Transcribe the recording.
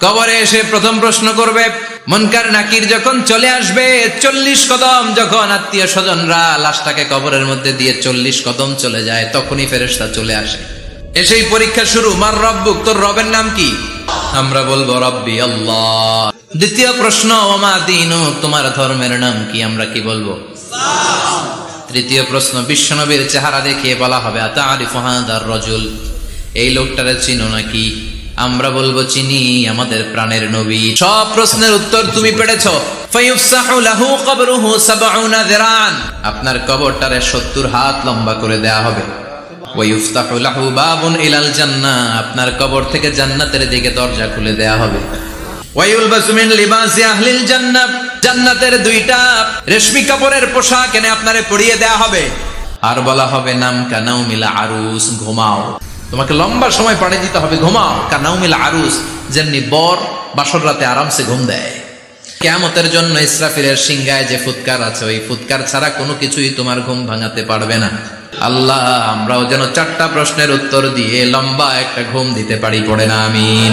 কবরে এসে প্রথম প্রশ্ন করবে, মনকার নাকির যখন চলে আসবে, চল্লিশ কদম যখন আত্মীয় স্বজনরা লাশটাকে কবরের মধ্যে দিয়ে চল্লিশ কদম চলে যায়, তখনই ফেরেশতা চলে আসে। এসেই পরীক্ষা শুরু, মার রব্বুক, তোর রবের নাম কি? আমরা বলব, রব্বি আল্লাহ। দ্বিতীয় প্রশ্ন, ওমা দিনু, তোমার ধর্মের নাম কি? আমরা কি বলব? তৃতীয় প্রশ্ন, বিশ্বনবীর চেহারা দেখিয়ে বলা হবে আতা আরিফ রজুল। এই লোকটারে চিনো নাকি? আমরা বলব, চিনি আমাদের প্রাণের নবী। সব প্রশ্নের উত্তর তুমি পেরেছ। আপনার কবরটারে 70 হাত লম্বা করে দেয়া হবে। আপনার কবর থেকে জান্নাতের দিকে দরজা খুলে দেয়া হবে। জান্নাতের দুইটা রেশমি কাপড়ের পোশাক এনে আপনারে পরিয়ে দেয়া হবে। আর বলা হবে নাম কানাউ মিলা আরুস, ঘুমাও। তোমাকে লম্বা সময় পাড়ে দিতে হবে, ঘুমাও। কানাউ মিলা আরুস যেমনি বর বাসর রাতে আরামসে ঘুম দেয়। কেয়ামতের জন্য ইসরাফিলের সিংহায় যে ফুৎকার আছে, ওই ফুৎকার ছাড়া কোনো কিছুই তোমার ঘুম ভাঙাতে পারবে না। আল্লাহ, আমরাও যেন চারটা প্রশ্নের উত্তর দিয়ে লম্বা একটা ঘুম দিতে পারি, পড়ে না, আমিন।